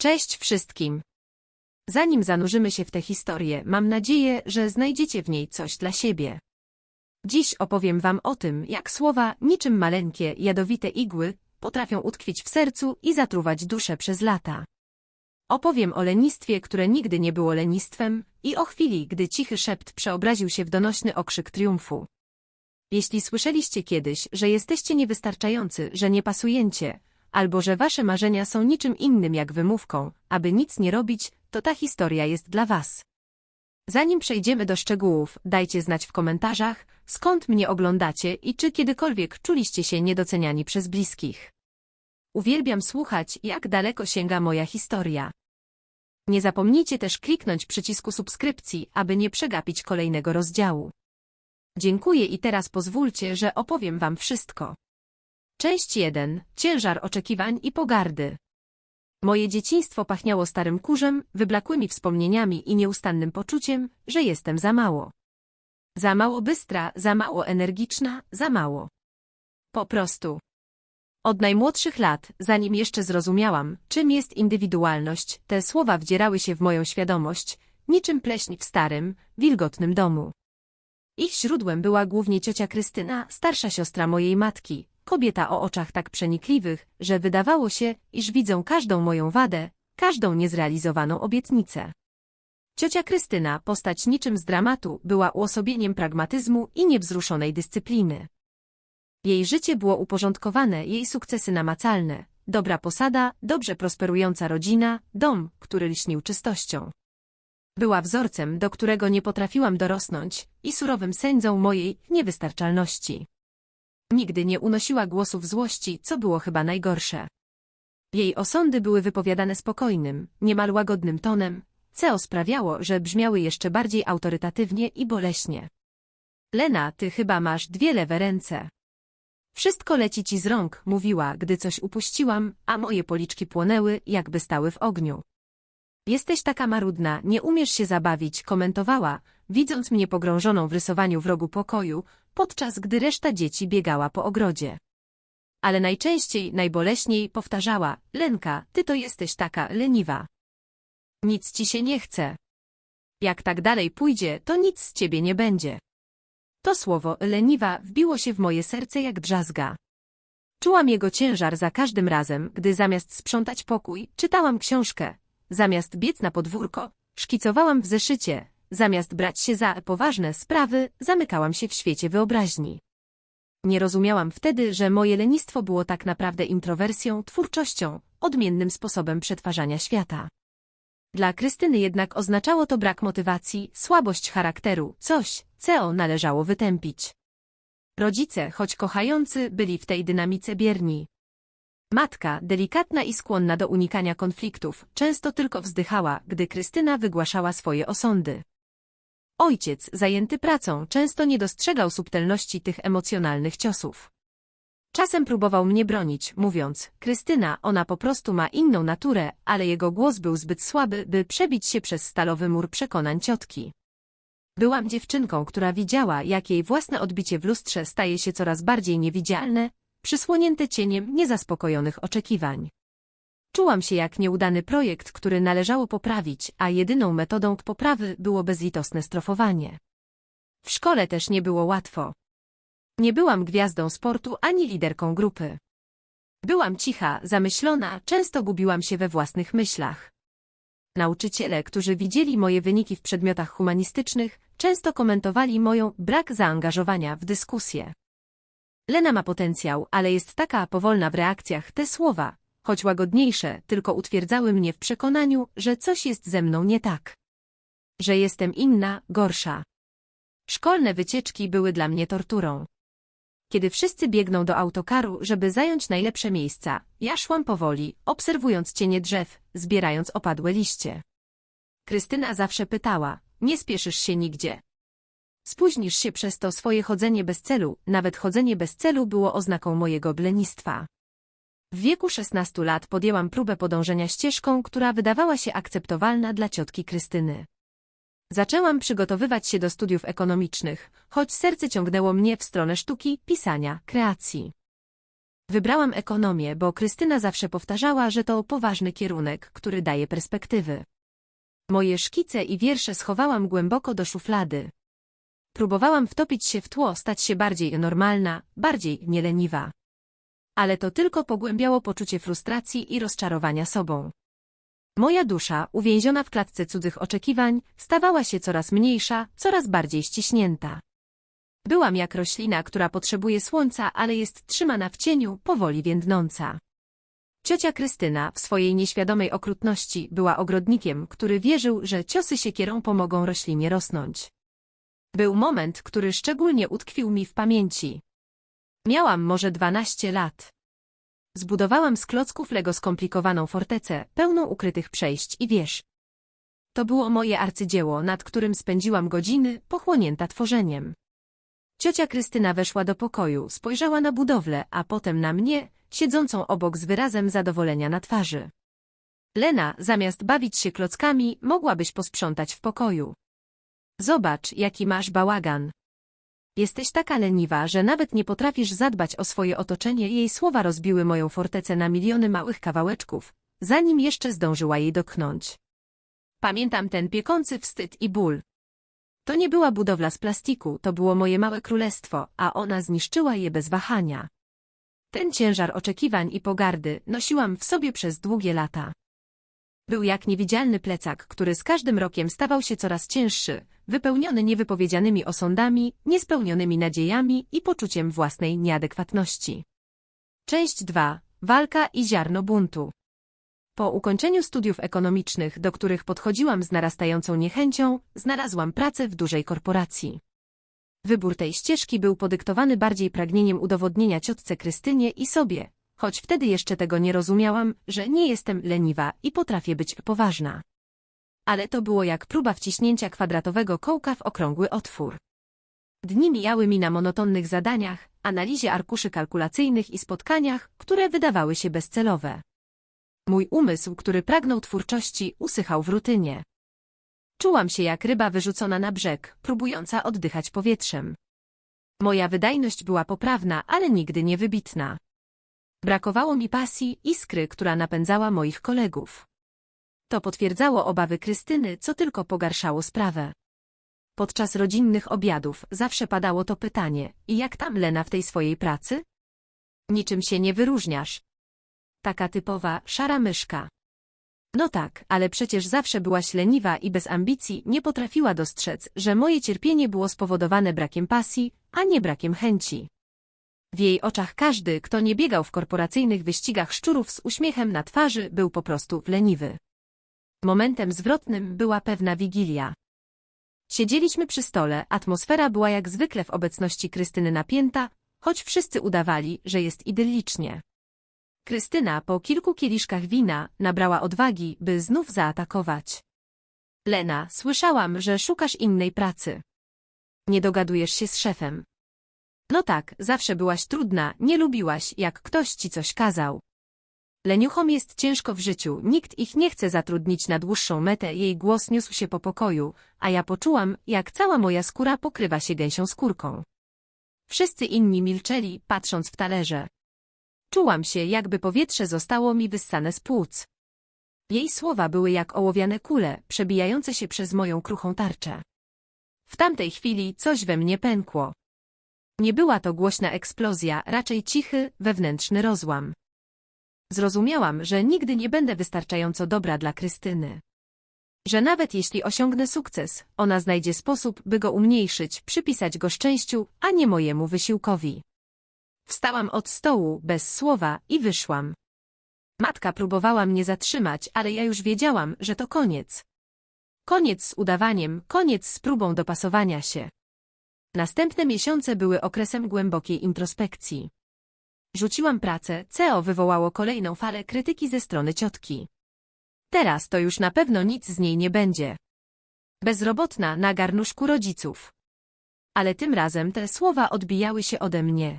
Cześć wszystkim! Zanim zanurzymy się w tę historię, mam nadzieję, że znajdziecie w niej coś dla siebie. Dziś opowiem wam o tym, jak słowa, niczym maleńkie, jadowite igły, potrafią utkwić w sercu i zatruwać duszę przez lata. Opowiem o lenistwie, które nigdy nie było lenistwem i o chwili, gdy cichy szept przeobraził się w donośny okrzyk triumfu. Jeśli słyszeliście kiedyś, że jesteście niewystarczający, że nie pasujecie, albo że wasze marzenia są niczym innym jak wymówką, aby nic nie robić, to ta historia jest dla was. Zanim przejdziemy do szczegółów, dajcie znać w komentarzach, skąd mnie oglądacie i czy kiedykolwiek czuliście się niedoceniani przez bliskich. Uwielbiam słuchać, jak daleko sięga moja historia. Nie zapomnijcie też kliknąć przycisku subskrypcji, aby nie przegapić kolejnego rozdziału. Dziękuję i teraz pozwólcie, że opowiem wam wszystko. Część 1. Ciężar oczekiwań i pogardy. Moje dzieciństwo pachniało starym kurzem, wyblakłymi wspomnieniami i nieustannym poczuciem, że jestem za mało. Za mało bystra, za mało energiczna, za mało. Po prostu. Od najmłodszych lat, zanim jeszcze zrozumiałam, czym jest indywidualność, te słowa wdzierały się w moją świadomość, niczym pleśń w starym, wilgotnym domu. Ich źródłem była głównie ciocia Krystyna, starsza siostra mojej matki, kobieta o oczach tak przenikliwych, że wydawało się, iż widzą każdą moją wadę, każdą niezrealizowaną obietnicę. Ciocia Krystyna, postać niczym z dramatu, była uosobieniem pragmatyzmu i niewzruszonej dyscypliny. Jej życie było uporządkowane, jej sukcesy namacalne, dobra posada, dobrze prosperująca rodzina, dom, który lśnił czystością. Była wzorcem, do którego nie potrafiłam dorosnąć i surowym sędzą mojej niewystarczalności. Nigdy nie unosiła głosów złości, co było chyba najgorsze. Jej osądy były wypowiadane spokojnym, niemal łagodnym tonem, co sprawiało, że brzmiały jeszcze bardziej autorytatywnie i boleśnie. Lena, ty chyba masz dwie lewe ręce. Wszystko leci ci z rąk, mówiła, gdy coś upuściłam, a moje policzki płonęły, jakby stały w ogniu. Jesteś taka marudna, nie umiesz się zabawić, komentowała, widząc mnie pogrążoną w rysowaniu w rogu pokoju, podczas gdy reszta dzieci biegała po ogrodzie. Ale najczęściej, najboleśniej powtarzała, Lenka, ty to jesteś taka leniwa. Nic ci się nie chce. Jak tak dalej pójdzie, to nic z ciebie nie będzie. To słowo leniwa wbiło się w moje serce jak drzazga. Czułam jego ciężar za każdym razem, gdy zamiast sprzątać pokój, czytałam książkę. Zamiast biec na podwórko, szkicowałam w zeszycie, Zamiast brać się za poważne sprawy, zamykałam się w świecie wyobraźni. Nie rozumiałam wtedy, że moje lenistwo było tak naprawdę introwersją, twórczością, odmiennym sposobem przetwarzania świata. Dla Krystyny jednak oznaczało to brak motywacji, słabość charakteru, coś, co należało wytępić. Rodzice, choć kochający, byli w tej dynamice bierni. Matka, delikatna i skłonna do unikania konfliktów, często tylko wzdychała, gdy Krystyna wygłaszała swoje osądy. Ojciec, zajęty pracą, często nie dostrzegał subtelności tych emocjonalnych ciosów. Czasem próbował mnie bronić, mówiąc, Krystyna, ona po prostu ma inną naturę, ale jego głos był zbyt słaby, by przebić się przez stalowy mur przekonań ciotki. Byłam dziewczynką, która widziała, jak jej własne odbicie w lustrze staje się coraz bardziej niewidzialne, przysłonięte cieniem niezaspokojonych oczekiwań. Czułam się jak nieudany projekt, który należało poprawić, a jedyną metodą poprawy było bezlitosne strofowanie. W szkole też nie było łatwo. Nie byłam gwiazdą sportu ani liderką grupy. Byłam cicha, zamyślona, często gubiłam się we własnych myślach. Nauczyciele, którzy widzieli moje wyniki w przedmiotach humanistycznych, często komentowali moją brak zaangażowania w dyskusję. Lena ma potencjał, ale jest taka powolna w reakcjach, te słowa, choć łagodniejsze, tylko utwierdzały mnie w przekonaniu, że coś jest ze mną nie tak. Że jestem inna, gorsza. Szkolne wycieczki były dla mnie torturą. Kiedy wszyscy biegną do autokaru, żeby zająć najlepsze miejsca, ja szłam powoli, obserwując cienie drzew, zbierając opadłe liście. Krystyna zawsze pytała, nie spieszysz się nigdzie. Spóźnisz się przez to swoje chodzenie bez celu, nawet chodzenie bez celu było oznaką mojego blenistwa. W wieku 16 lat podjęłam próbę podążenia ścieżką, która wydawała się akceptowalna dla ciotki Krystyny. Zaczęłam przygotowywać się do studiów ekonomicznych, choć serce ciągnęło mnie w stronę sztuki, pisania, kreacji. Wybrałam ekonomię, bo Krystyna zawsze powtarzała, że to poważny kierunek, który daje perspektywy. Moje szkice i wiersze schowałam głęboko do szuflady. Próbowałam wtopić się w tło, stać się bardziej normalna, bardziej nieleniwa. Ale to tylko pogłębiało poczucie frustracji i rozczarowania sobą. Moja dusza, uwięziona w klatce cudzych oczekiwań, stawała się coraz mniejsza, coraz bardziej ściśnięta. Byłam jak roślina, która potrzebuje słońca, ale jest trzymana w cieniu, powoli więdnąca. Ciocia Krystyna w swojej nieświadomej okrutności była ogrodnikiem, który wierzył, że ciosy siekierą pomogą roślinie rosnąć. Był moment, który szczególnie utkwił mi w pamięci. Miałam może 12 lat. Zbudowałam z klocków Lego skomplikowaną fortecę, pełną ukrytych przejść i wież. To było moje arcydzieło, nad którym spędziłam godziny, pochłonięta tworzeniem. Ciocia Krystyna weszła do pokoju, spojrzała na budowlę, a potem na mnie, siedzącą obok z wyrazem zadowolenia na twarzy. Lena, zamiast bawić się klockami, mogłabyś posprzątać w pokoju. Zobacz, jaki masz bałagan. Jesteś taka leniwa, że nawet nie potrafisz zadbać o swoje otoczenie. Jej słowa rozbiły moją fortecę na miliony małych kawałeczków, zanim jeszcze zdążyła jej dotknąć. Pamiętam ten piekący wstyd i ból. To nie była budowla z plastiku, to było moje małe królestwo, a ona zniszczyła je bez wahania. Ten ciężar oczekiwań i pogardy nosiłam w sobie przez długie lata. Był jak niewidzialny plecak, który z każdym rokiem stawał się coraz cięższy, wypełniony niewypowiedzianymi osądami, niespełnionymi nadziejami i poczuciem własnej nieadekwatności. Część 2. Walka i ziarno buntu. Po ukończeniu studiów ekonomicznych, do których podchodziłam z narastającą niechęcią, znalazłam pracę w dużej korporacji. Wybór tej ścieżki był podyktowany bardziej pragnieniem udowodnienia ciotce Krystynie i sobie, choć wtedy jeszcze tego nie rozumiałam, że nie jestem leniwa i potrafię być poważna. Ale to było jak próba wciśnięcia kwadratowego kołka w okrągły otwór. Dni mijały mi na monotonnych zadaniach, analizie arkuszy kalkulacyjnych i spotkaniach, które wydawały się bezcelowe. Mój umysł, który pragnął twórczości, usychał w rutynie. Czułam się jak ryba wyrzucona na brzeg, próbująca oddychać powietrzem. Moja wydajność była poprawna, ale nigdy nie wybitna. Brakowało mi pasji, iskry, która napędzała moich kolegów. To potwierdzało obawy Krystyny, co tylko pogarszało sprawę. Podczas rodzinnych obiadów zawsze padało to pytanie, i jak tam Lena w tej swojej pracy? Niczym się nie wyróżniasz. Taka typowa, szara myszka. No tak, ale przecież zawsze byłaś leniwa i bez ambicji nie potrafiła dostrzec, że moje cierpienie było spowodowane brakiem pasji, a nie brakiem chęci. W jej oczach każdy, kto nie biegał w korporacyjnych wyścigach szczurów z uśmiechem na twarzy, był po prostu leniwy. Momentem zwrotnym była pewna wigilia. Siedzieliśmy przy stole, atmosfera była jak zwykle w obecności Krystyny napięta, choć wszyscy udawali, że jest idyllicznie. Krystyna po kilku kieliszkach wina nabrała odwagi, by znów zaatakować. Lena, słyszałam, że szukasz innej pracy. Nie dogadujesz się z szefem. No tak, zawsze byłaś trudna, nie lubiłaś, jak ktoś ci coś kazał. Leniuchom jest ciężko w życiu, nikt ich nie chce zatrudnić na dłuższą metę, jej głos niósł się po pokoju, a ja poczułam, jak cała moja skóra pokrywa się gęsią skórką. Wszyscy inni milczeli, patrząc w talerze. Czułam się, jakby powietrze zostało mi wyssane z płuc. Jej słowa były jak ołowiane kule, przebijające się przez moją kruchą tarczę. W tamtej chwili coś we mnie pękło. Nie była to głośna eksplozja, raczej cichy, wewnętrzny rozłam. Zrozumiałam, że nigdy nie będę wystarczająco dobra dla Krystyny. Że nawet jeśli osiągnę sukces, ona znajdzie sposób, by go umniejszyć, przypisać go szczęściu, a nie mojemu wysiłkowi. Wstałam od stołu, bez słowa, i wyszłam. Matka próbowała mnie zatrzymać, ale ja już wiedziałam, że to koniec. Koniec z udawaniem, koniec z próbą dopasowania się. Następne miesiące były okresem głębokiej introspekcji. Rzuciłam pracę, CEO wywołało kolejną falę krytyki ze strony ciotki. Teraz to już na pewno nic z niej nie będzie. Bezrobotna na garnuszku rodziców. Ale tym razem te słowa odbijały się ode mnie.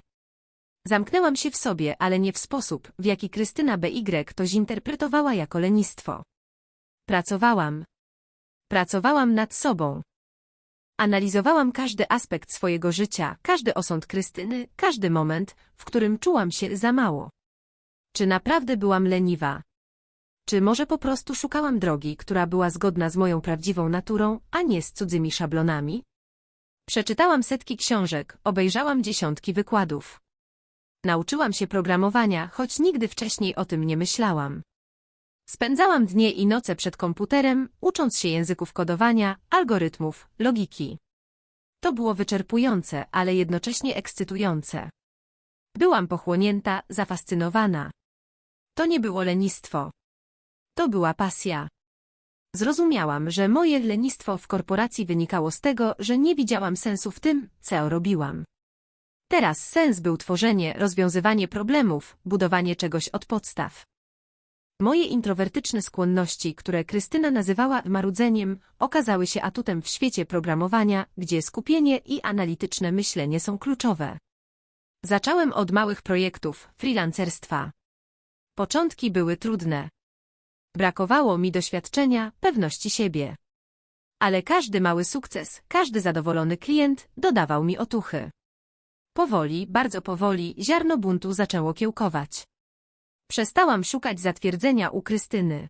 Zamknęłam się w sobie, ale nie w sposób, w jaki Krystyna BY to zinterpretowała jako lenistwo. Pracowałam. Pracowałam nad sobą. Analizowałam każdy aspekt swojego życia, każdy osąd Krystyny, każdy moment, w którym czułam się za mało. Czy naprawdę byłam leniwa? Czy może po prostu szukałam drogi, która była zgodna z moją prawdziwą naturą, a nie z cudzymi szablonami? Przeczytałam setki książek, obejrzałam dziesiątki wykładów. Nauczyłam się programowania, choć nigdy wcześniej o tym nie myślałam. Spędzałam dnie i noce przed komputerem, ucząc się języków kodowania, algorytmów, logiki. To było wyczerpujące, ale jednocześnie ekscytujące. Byłam pochłonięta, zafascynowana. To nie było lenistwo. To była pasja. Zrozumiałam, że moje lenistwo w korporacji wynikało z tego, że nie widziałam sensu w tym, co robiłam. Teraz sens był tworzenie, rozwiązywanie problemów, budowanie czegoś od podstaw. Moje introwertyczne skłonności, które Krystyna nazywała marudzeniem, okazały się atutem w świecie programowania, gdzie skupienie i analityczne myślenie są kluczowe. Zacząłem od małych projektów, freelancerstwa. Początki były trudne. Brakowało mi doświadczenia, pewności siebie. Ale każdy mały sukces, każdy zadowolony klient dodawał mi otuchy. Powoli, bardzo powoli, ziarno buntu zaczęło kiełkować. Przestałam szukać zatwierdzenia u Krystyny.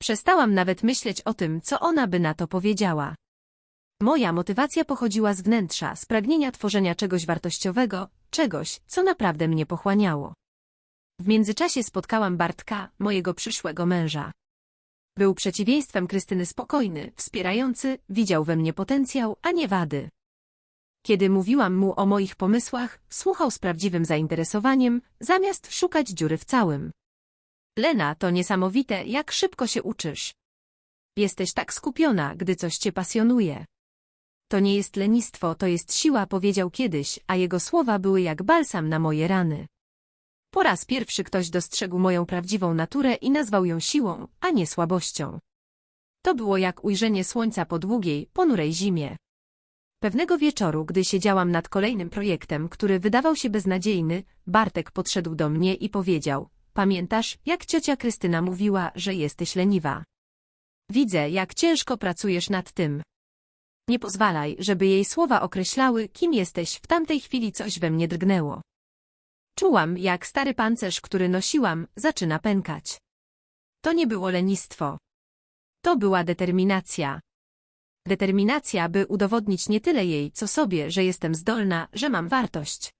Przestałam nawet myśleć o tym, co ona by na to powiedziała. Moja motywacja pochodziła z wnętrza, z pragnienia tworzenia czegoś wartościowego, czegoś, co naprawdę mnie pochłaniało. W międzyczasie spotkałam Bartka, mojego przyszłego męża. Był przeciwieństwem Krystyny spokojny, wspierający, widział we mnie potencjał, a nie wady. Kiedy mówiłam mu o moich pomysłach, słuchał z prawdziwym zainteresowaniem, zamiast szukać dziury w całym. Lena, to niesamowite, jak szybko się uczysz. Jesteś tak skupiona, gdy coś cię pasjonuje. To nie jest lenistwo, to jest siła, powiedział kiedyś, a jego słowa były jak balsam na moje rany. Po raz pierwszy ktoś dostrzegł moją prawdziwą naturę i nazwał ją siłą, a nie słabością. To było jak ujrzenie słońca po długiej, ponurej zimie. Pewnego wieczoru, gdy siedziałam nad kolejnym projektem, który wydawał się beznadziejny, Bartek podszedł do mnie i powiedział, pamiętasz, jak ciocia Krystyna mówiła, że jesteś leniwa. Widzę, jak ciężko pracujesz nad tym. Nie pozwalaj, żeby jej słowa określały, kim jesteś, w tamtej chwili coś we mnie drgnęło. Czułam, jak stary pancerz, który nosiłam, zaczyna pękać. To nie było lenistwo. To była determinacja. Determinacja, by udowodnić nie tyle jej, co sobie, że jestem zdolna, że mam wartość.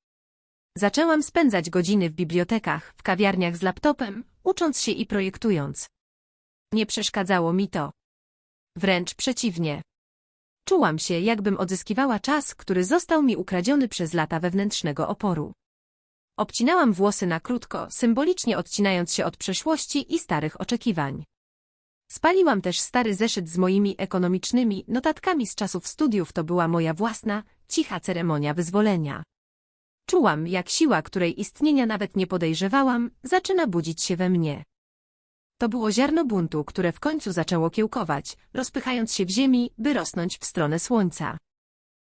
Zaczęłam spędzać godziny w bibliotekach, w kawiarniach z laptopem, ucząc się i projektując. Nie przeszkadzało mi to. Wręcz przeciwnie. Czułam się, jakbym odzyskiwała czas, który został mi ukradziony przez lata wewnętrznego oporu. Obcinałam włosy na krótko, symbolicznie odcinając się od przeszłości i starych oczekiwań. Spaliłam też stary zeszyt z moimi ekonomicznymi notatkami z czasów studiów, to była moja własna, cicha ceremonia wyzwolenia. Czułam, jak siła, której istnienia nawet nie podejrzewałam, zaczyna budzić się we mnie. To było ziarno buntu, które w końcu zaczęło kiełkować, rozpychając się w ziemi, by rosnąć w stronę słońca.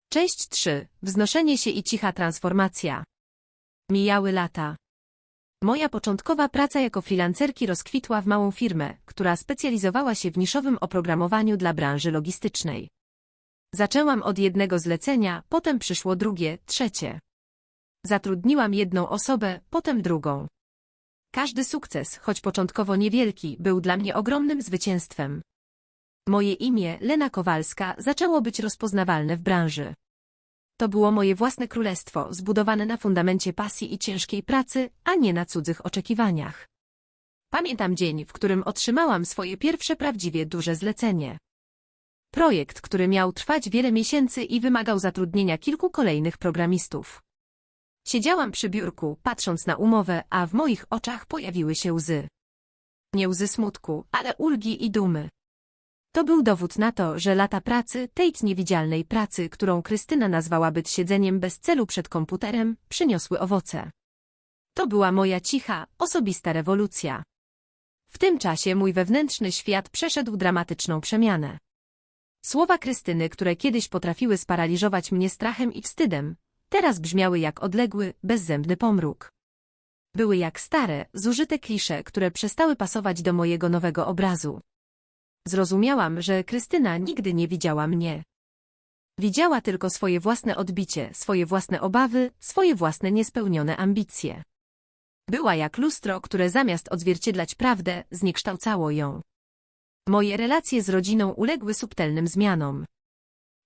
Część 3. Wznoszenie się i cicha transformacja. Mijały lata. Moja początkowa praca jako freelancerki rozkwitła w małą firmę, która specjalizowała się w niszowym oprogramowaniu dla branży logistycznej. Zaczęłam od jednego zlecenia, potem przyszło drugie, trzecie. Zatrudniłam jedną osobę, potem drugą. Każdy sukces, choć początkowo niewielki, był dla mnie ogromnym zwycięstwem. Moje imię, Lena Kowalska, zaczęło być rozpoznawalne w branży. To było moje własne królestwo, zbudowane na fundamencie pasji i ciężkiej pracy, a nie na cudzych oczekiwaniach. Pamiętam dzień, w którym otrzymałam swoje pierwsze prawdziwie duże zlecenie. Projekt, który miał trwać wiele miesięcy i wymagał zatrudnienia kilku kolejnych programistów. Siedziałam przy biurku, patrząc na umowę, a w moich oczach pojawiły się łzy. Nie łzy smutku, ale ulgi i dumy. To był dowód na to, że lata pracy, tej niewidzialnej pracy, którą Krystyna nazwała być siedzeniem bez celu przed komputerem, przyniosły owoce. To była moja cicha, osobista rewolucja. W tym czasie mój wewnętrzny świat przeszedł dramatyczną przemianę. Słowa Krystyny, które kiedyś potrafiły sparaliżować mnie strachem i wstydem, teraz brzmiały jak odległy, bezzębny pomruk. Były jak stare, zużyte klisze, które przestały pasować do mojego nowego obrazu. Zrozumiałam, że Krystyna nigdy nie widziała mnie. Widziała tylko swoje własne odbicie, swoje własne obawy, swoje własne niespełnione ambicje. Była jak lustro, które zamiast odzwierciedlać prawdę, zniekształcało ją. Moje relacje z rodziną uległy subtelnym zmianom.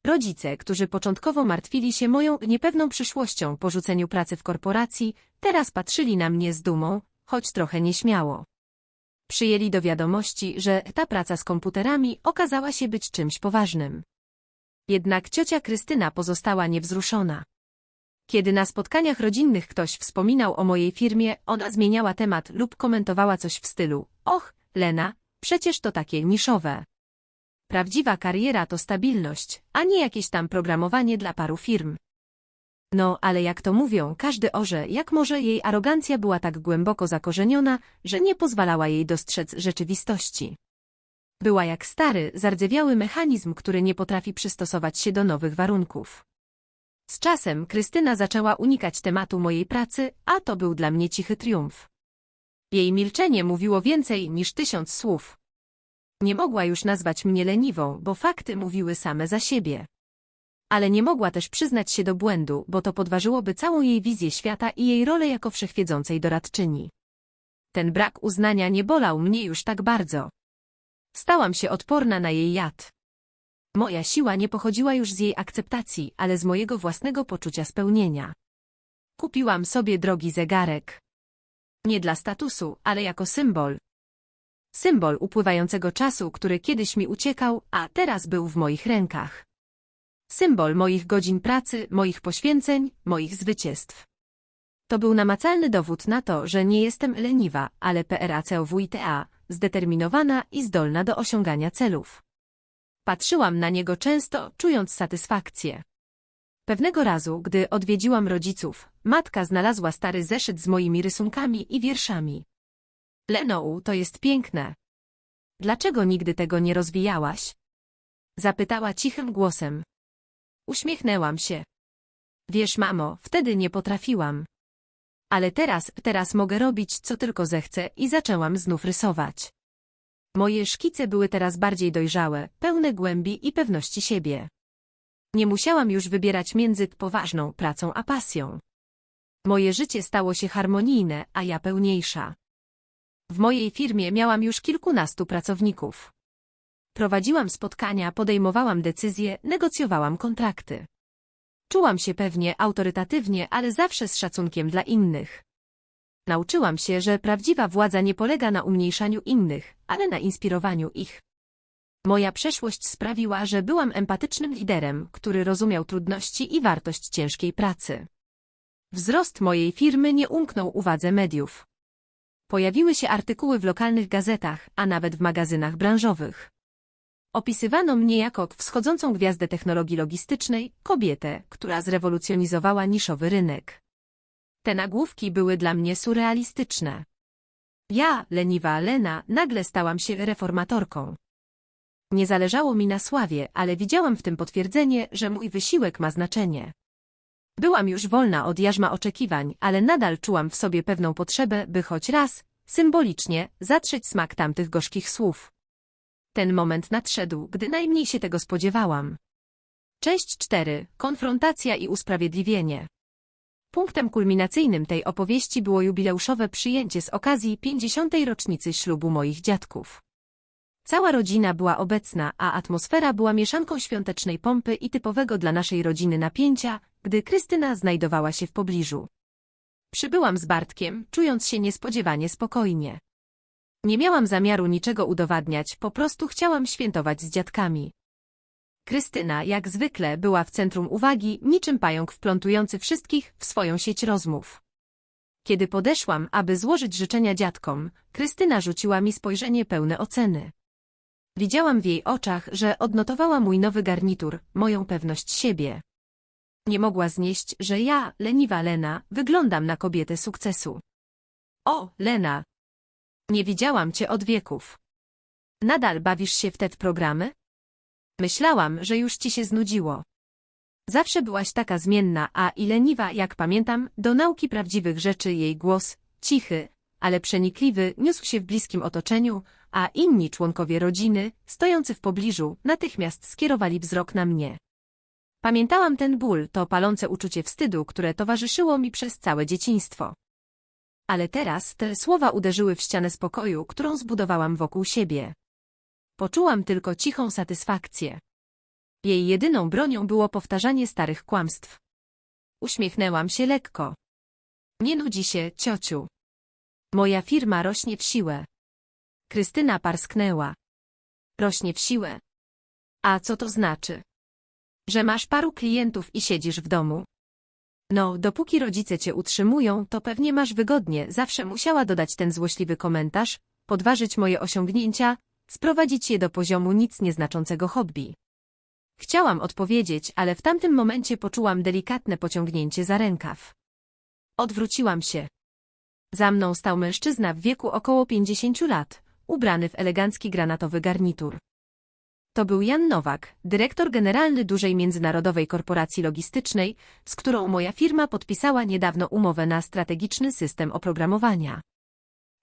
Rodzice, którzy początkowo martwili się moją niepewną przyszłością po rzuceniu pracy w korporacji, teraz patrzyli na mnie z dumą, choć trochę nieśmiało. Przyjęli do wiadomości, że ta praca z komputerami okazała się być czymś poważnym. Jednak ciocia Krystyna pozostała niewzruszona. Kiedy na spotkaniach rodzinnych ktoś wspominał o mojej firmie, ona zmieniała temat lub komentowała coś w stylu Och, Lena, przecież to takie niszowe. Prawdziwa kariera to stabilność, a nie jakieś tam programowanie dla paru firm. No, ale jak to mówią, każdy orze, jak może jej arogancja była tak głęboko zakorzeniona, że nie pozwalała jej dostrzec rzeczywistości. Była jak stary, zardzewiały mechanizm, który nie potrafi przystosować się do nowych warunków. Z czasem Krystyna zaczęła unikać tematu mojej pracy, a to był dla mnie cichy triumf. Jej milczenie mówiło więcej niż tysiąc słów. Nie mogła już nazwać mnie leniwą, bo fakty mówiły same za siebie. Ale nie mogła też przyznać się do błędu, bo to podważyłoby całą jej wizję świata i jej rolę jako wszechwiedzącej doradczyni. Ten brak uznania nie bolał mnie już tak bardzo. Stałam się odporna na jej jad. Moja siła nie pochodziła już z jej akceptacji, ale z mojego własnego poczucia spełnienia. Kupiłam sobie drogi zegarek. Nie dla statusu, ale jako symbol. Symbol upływającego czasu, który kiedyś mi uciekał, a teraz był w moich rękach. Symbol moich godzin pracy, moich poświęceń, moich zwycięstw. To był namacalny dowód na to, że nie jestem leniwa, ale PRACOWITA, zdeterminowana i zdolna do osiągania celów. Patrzyłam na niego często, czując satysfakcję. Pewnego razu, gdy odwiedziłam rodziców, matka znalazła stary zeszyt z moimi rysunkami i wierszami. Lenou, to jest piękne. Dlaczego nigdy tego nie rozwijałaś? Zapytała cichym głosem. Uśmiechnęłam się. Wiesz, mamo, wtedy nie potrafiłam. Ale teraz, teraz mogę robić, co tylko zechcę i zaczęłam znów rysować. Moje szkice były teraz bardziej dojrzałe, pełne głębi i pewności siebie. Nie musiałam już wybierać między poważną pracą a pasją. Moje życie stało się harmonijne, a ja pełniejsza. W mojej firmie miałam już kilkunastu pracowników. Prowadziłam spotkania, podejmowałam decyzje, negocjowałam kontrakty. Czułam się pewnie, autorytatywnie, ale zawsze z szacunkiem dla innych. Nauczyłam się, że prawdziwa władza nie polega na umniejszaniu innych, ale na inspirowaniu ich. Moja przeszłość sprawiła, że byłam empatycznym liderem, który rozumiał trudności i wartość ciężkiej pracy. Wzrost mojej firmy nie umknął uwadze mediów. Pojawiły się artykuły w lokalnych gazetach, a nawet w magazynach branżowych. Opisywano mnie jako wschodzącą gwiazdę technologii logistycznej, kobietę, która zrewolucjonizowała niszowy rynek. Te nagłówki były dla mnie surrealistyczne. Ja, leniwa Lena, nagle stałam się reformatorką. Nie zależało mi na sławie, ale widziałam w tym potwierdzenie, że mój wysiłek ma znaczenie. Byłam już wolna od jarzma oczekiwań, ale nadal czułam w sobie pewną potrzebę, by choć raz, symbolicznie, zatrzeć smak tamtych gorzkich słów. Ten moment nadszedł, gdy najmniej się tego spodziewałam. Część 4. Konfrontacja i usprawiedliwienie. Punktem kulminacyjnym tej opowieści było jubileuszowe przyjęcie z okazji 50. rocznicy ślubu moich dziadków. Cała rodzina była obecna, a atmosfera była mieszanką świątecznej pompy i typowego dla naszej rodziny napięcia, gdy Krystyna znajdowała się w pobliżu. Przybyłam z Bartkiem, czując się niespodziewanie spokojnie. Nie miałam zamiaru niczego udowadniać, po prostu chciałam świętować z dziadkami. Krystyna, jak zwykle, była w centrum uwagi, niczym pająk wplątujący wszystkich w swoją sieć rozmów. Kiedy podeszłam, aby złożyć życzenia dziadkom, Krystyna rzuciła mi spojrzenie pełne oceny. Widziałam w jej oczach, że odnotowała mój nowy garnitur, moją pewność siebie. Nie mogła znieść, że ja, leniwa Lena, wyglądam na kobietę sukcesu. O, Lena! Nie widziałam cię od wieków. Nadal bawisz się w te programy? Myślałam, że już ci się znudziło. Zawsze byłaś taka zmienna, a i leniwa, jak pamiętam, do nauki prawdziwych rzeczy jej głos, cichy, ale przenikliwy, niósł się w bliskim otoczeniu, a inni członkowie rodziny, stojący w pobliżu, natychmiast skierowali wzrok na mnie. Pamiętałam ten ból, to palące uczucie wstydu, które towarzyszyło mi przez całe dzieciństwo. Ale teraz te słowa uderzyły w ścianę spokoju, którą zbudowałam wokół siebie. Poczułam tylko cichą satysfakcję. Jej jedyną bronią było powtarzanie starych kłamstw. Uśmiechnęłam się lekko. Nie nudzi się, ciociu. Moja firma rośnie w siłę. Krystyna parsknęła. Rośnie w siłę. A co to znaczy? Że masz paru klientów i siedzisz w domu. No, dopóki rodzice cię utrzymują, to pewnie masz wygodnie, zawsze musiała dodać ten złośliwy komentarz, podważyć moje osiągnięcia, sprowadzić je do poziomu nic nieznaczącego hobby. Chciałam odpowiedzieć, ale w tamtym momencie poczułam delikatne pociągnięcie za rękaw. Odwróciłam się. Za mną stał mężczyzna w wieku około 50 lat, ubrany w elegancki granatowy garnitur. To był Jan Nowak, dyrektor generalny dużej międzynarodowej korporacji logistycznej, z którą moja firma podpisała niedawno umowę na strategiczny system oprogramowania.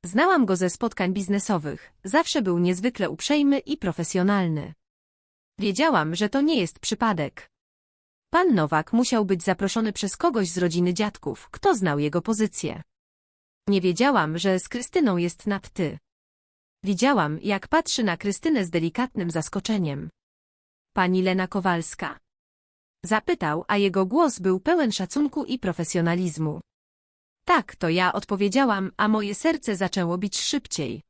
Znałam go ze spotkań biznesowych, zawsze był niezwykle uprzejmy i profesjonalny. Wiedziałam, że to nie jest przypadek. Pan Nowak musiał być zaproszony przez kogoś z rodziny dziadków, kto znał jego pozycję. Nie wiedziałam, że z Krystyną jest nad ty. Widziałam, jak patrzy na Krystynę z delikatnym zaskoczeniem. Pani Lena Kowalska. Zapytał, a jego głos był pełen szacunku i profesjonalizmu. Tak, to ja odpowiedziałam, a moje serce zaczęło bić szybciej.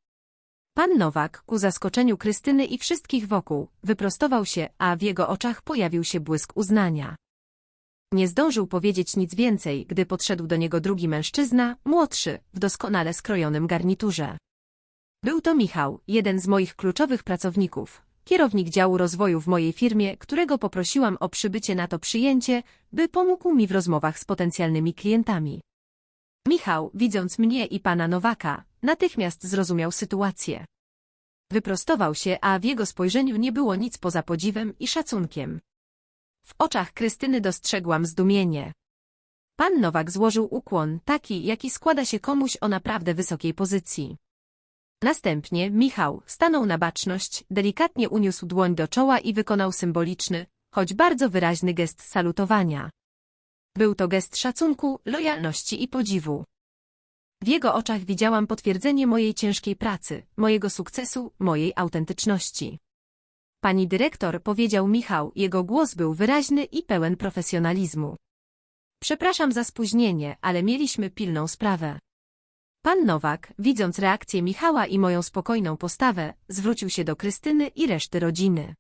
Pan Nowak, ku zaskoczeniu Krystyny i wszystkich wokół, wyprostował się, a w jego oczach pojawił się błysk uznania. Nie zdążył powiedzieć nic więcej, gdy podszedł do niego drugi mężczyzna, młodszy, w doskonale skrojonym garniturze. Był to Michał, jeden z moich kluczowych pracowników, kierownik działu rozwoju w mojej firmie, którego poprosiłam o przybycie na to przyjęcie, by pomógł mi w rozmowach z potencjalnymi klientami. Michał, widząc mnie i pana Nowaka, natychmiast zrozumiał sytuację. Wyprostował się, a w jego spojrzeniu nie było nic poza podziwem i szacunkiem. W oczach Krystyny dostrzegłam zdumienie. Pan Nowak złożył ukłon, taki, jaki składa się komuś o naprawdę wysokiej pozycji. Następnie Michał stanął na baczność, delikatnie uniósł dłoń do czoła i wykonał symboliczny, choć bardzo wyraźny gest salutowania. Był to gest szacunku, lojalności i podziwu. W jego oczach widziałam potwierdzenie mojej ciężkiej pracy, mojego sukcesu, mojej autentyczności. Pani dyrektor, powiedział Michał, jego głos był wyraźny i pełen profesjonalizmu. Przepraszam za spóźnienie, ale mieliśmy pilną sprawę. Pan Nowak, widząc reakcję Michała i moją spokojną postawę, zwrócił się do Krystyny i reszty rodziny.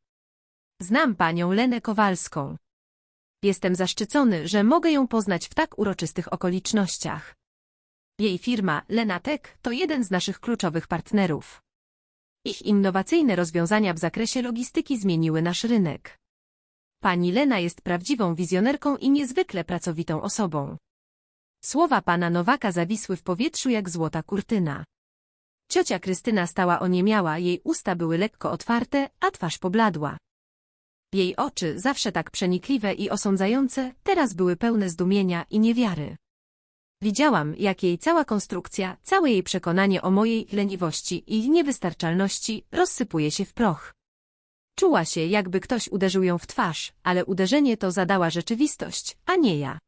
Znam panią Lenę Kowalską. Jestem zaszczycony, że mogę ją poznać w tak uroczystych okolicznościach. Jej firma, Lenatek, to jeden z naszych kluczowych partnerów. Ich innowacyjne rozwiązania w zakresie logistyki zmieniły nasz rynek. Pani Lena jest prawdziwą wizjonerką i niezwykle pracowitą osobą. Słowa pana Nowaka zawisły w powietrzu jak złota kurtyna. Ciocia Krystyna stała oniemiała, jej usta były lekko otwarte, a twarz pobladła. Jej oczy, zawsze tak przenikliwe i osądzające, teraz były pełne zdumienia i niewiary. Widziałam, jak jej cała konstrukcja, całe jej przekonanie o mojej leniwości i niewystarczalności rozsypuje się w proch. Czuła się, jakby ktoś uderzył ją w twarz, ale uderzenie to zadała rzeczywistość, a nie ja.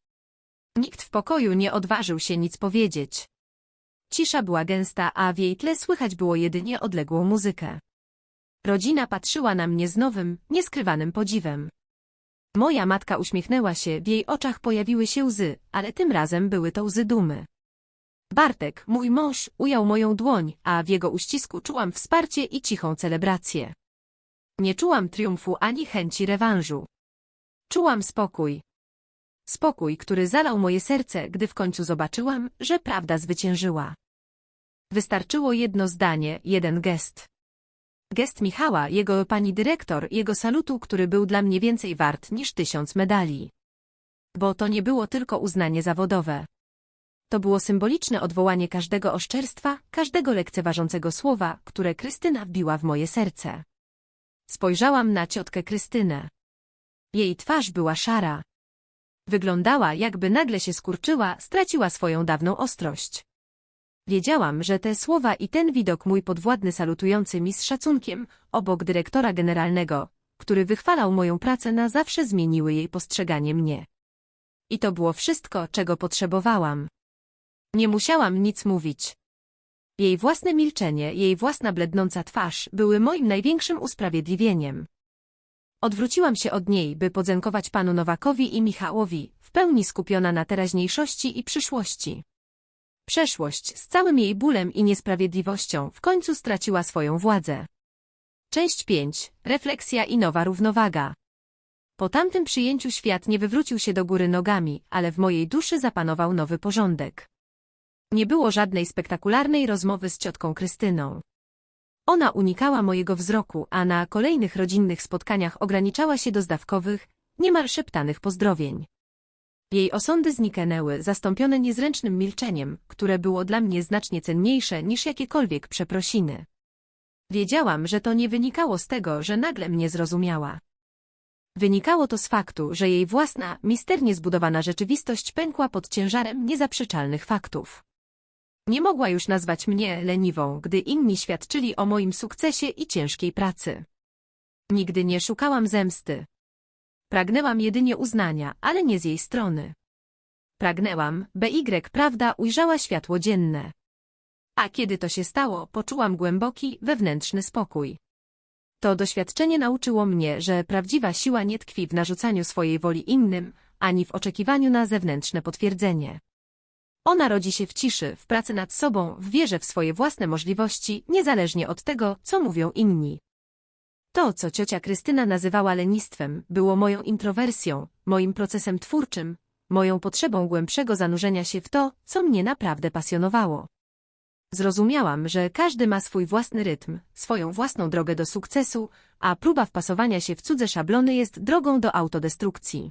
Nikt w pokoju nie odważył się nic powiedzieć. Cisza była gęsta, a w jej tle słychać było jedynie odległą muzykę. Rodzina patrzyła na mnie z nowym, nieskrywanym podziwem. Moja matka uśmiechnęła się, w jej oczach pojawiły się łzy, ale tym razem były to łzy dumy. Bartek, mój mąż, ujął moją dłoń, a w jego uścisku czułam wsparcie i cichą celebrację. Nie czułam triumfu ani chęci rewanżu. Czułam spokój. Spokój, który zalał moje serce, gdy w końcu zobaczyłam, że prawda zwyciężyła. Wystarczyło jedno zdanie, jeden gest. Gest Michała, jego pani dyrektor, jego salutu, który był dla mnie więcej wart niż tysiąc medali. Bo to nie było tylko uznanie zawodowe. To było symboliczne odwołanie każdego oszczerstwa, każdego lekceważącego słowa, które Krystyna wbiła w moje serce. Spojrzałam na ciotkę Krystynę. Jej twarz była szara. Wyglądała, jakby nagle się skurczyła, straciła swoją dawną ostrość. Wiedziałam, że te słowa i ten widok mój podwładny salutujący mi z szacunkiem, obok dyrektora generalnego, który wychwalał moją pracę na zawsze zmieniły jej postrzeganie mnie. I to było wszystko, czego potrzebowałam. Nie musiałam nic mówić. Jej własne milczenie, jej własna blednąca twarz były moim największym usprawiedliwieniem. Odwróciłam się od niej, by podziękować panu Nowakowi i Michałowi, w pełni skupiona na teraźniejszości i przyszłości. Przeszłość, z całym jej bólem i niesprawiedliwością, w końcu straciła swoją władzę. Część 5. Refleksja i nowa równowaga. Po tamtym przyjęciu świat nie wywrócił się do góry nogami, ale w mojej duszy zapanował nowy porządek. Nie było żadnej spektakularnej rozmowy z ciotką Krystyną. Ona unikała mojego wzroku, a na kolejnych rodzinnych spotkaniach ograniczała się do zdawkowych, niemal szeptanych pozdrowień. Jej osądy zniknęły, zastąpione niezręcznym milczeniem, które było dla mnie znacznie cenniejsze niż jakiekolwiek przeprosiny. Wiedziałam, że to nie wynikało z tego, że nagle mnie zrozumiała. Wynikało to z faktu, że jej własna, misternie zbudowana rzeczywistość pękła pod ciężarem niezaprzeczalnych faktów. Nie mogła już nazwać mnie leniwą, gdy inni świadczyli o moim sukcesie i ciężkiej pracy. Nigdy nie szukałam zemsty. Pragnęłam jedynie uznania, ale nie z jej strony. Pragnęłam, by Y prawda ujrzała światło dzienne. A kiedy to się stało, poczułam głęboki, wewnętrzny spokój. To doświadczenie nauczyło mnie, że prawdziwa siła nie tkwi w narzucaniu swojej woli innym, ani w oczekiwaniu na zewnętrzne potwierdzenie. Ona rodzi się w ciszy, w pracy nad sobą, w wierze w swoje własne możliwości, niezależnie od tego, co mówią inni. To, co ciocia Krystyna nazywała lenistwem, było moją introwersją, moim procesem twórczym, moją potrzebą głębszego zanurzenia się w to, co mnie naprawdę pasjonowało. Zrozumiałam, że każdy ma swój własny rytm, swoją własną drogę do sukcesu, a próba wpasowania się w cudze szablony jest drogą do autodestrukcji.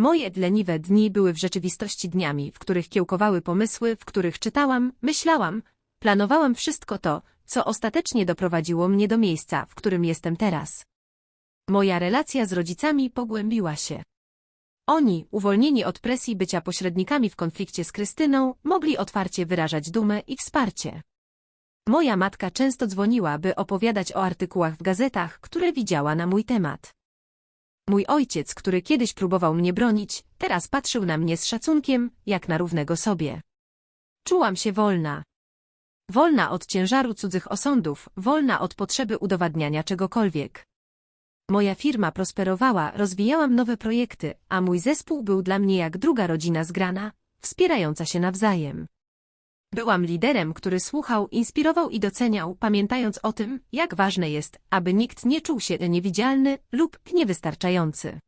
Moje leniwe dni były w rzeczywistości dniami, w których kiełkowały pomysły, w których czytałam, myślałam, planowałam wszystko to, co ostatecznie doprowadziło mnie do miejsca, w którym jestem teraz. Moja relacja z rodzicami pogłębiła się. Oni, uwolnieni od presji bycia pośrednikami w konflikcie z Krystyną, mogli otwarcie wyrażać dumę i wsparcie. Moja matka często dzwoniła, by opowiadać o artykułach w gazetach, które widziała na mój temat. Mój ojciec, który kiedyś próbował mnie bronić, teraz patrzył na mnie z szacunkiem, jak na równego sobie. Czułam się wolna. Wolna od ciężaru cudzych osądów, wolna od potrzeby udowadniania czegokolwiek. Moja firma prosperowała, rozwijałam nowe projekty, a mój zespół był dla mnie jak druga rodzina zgrana, wspierająca się nawzajem. Byłam liderem, który słuchał, inspirował i doceniał, pamiętając o tym, jak ważne jest, aby nikt nie czuł się niewidzialny lub niewystarczający.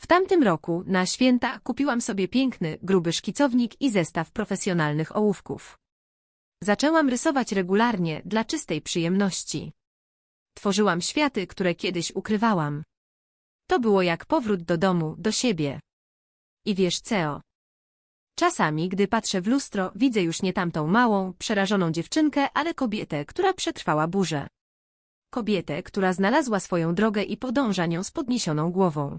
W tamtym roku, na święta, kupiłam sobie piękny, gruby szkicownik i zestaw profesjonalnych ołówków. Zaczęłam rysować regularnie, dla czystej przyjemności. Tworzyłam światy, które kiedyś ukrywałam. To było jak powrót do domu, do siebie. I wiesz co? Czasami, gdy patrzę w lustro, widzę już nie tamtą małą, przerażoną dziewczynkę, ale kobietę, która przetrwała burzę. Kobietę, która znalazła swoją drogę i podąża nią z podniesioną głową.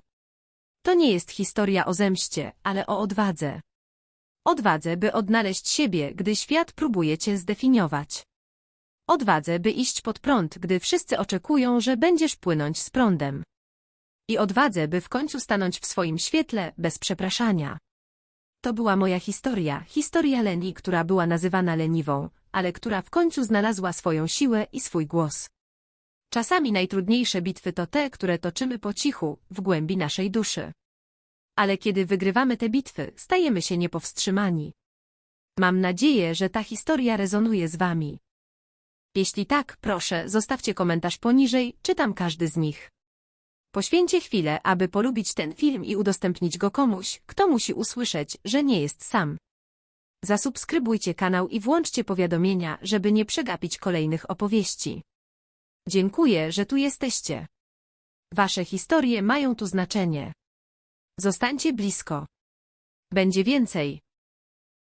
To nie jest historia o zemście, ale o odwadze. Odwadze, by odnaleźć siebie, gdy świat próbuje cię zdefiniować. Odwadze, by iść pod prąd, gdy wszyscy oczekują, że będziesz płynąć z prądem. I odwadze, by w końcu stanąć w swoim świetle, bez przepraszania. To była moja historia, historia Leni, która była nazywana leniwą, ale która w końcu znalazła swoją siłę i swój głos. Czasami najtrudniejsze bitwy to te, które toczymy po cichu, w głębi naszej duszy. Ale kiedy wygrywamy te bitwy, stajemy się niepowstrzymani. Mam nadzieję, że ta historia rezonuje z Wami. Jeśli tak, proszę, zostawcie komentarz poniżej, czytam każdy z nich. Poświęćcie chwilę, aby polubić ten film i udostępnić go komuś, kto musi usłyszeć, że nie jest sam. Zasubskrybujcie kanał i włączcie powiadomienia, żeby nie przegapić kolejnych opowieści. Dziękuję, że tu jesteście. Wasze historie mają tu znaczenie. Zostańcie blisko. Będzie więcej.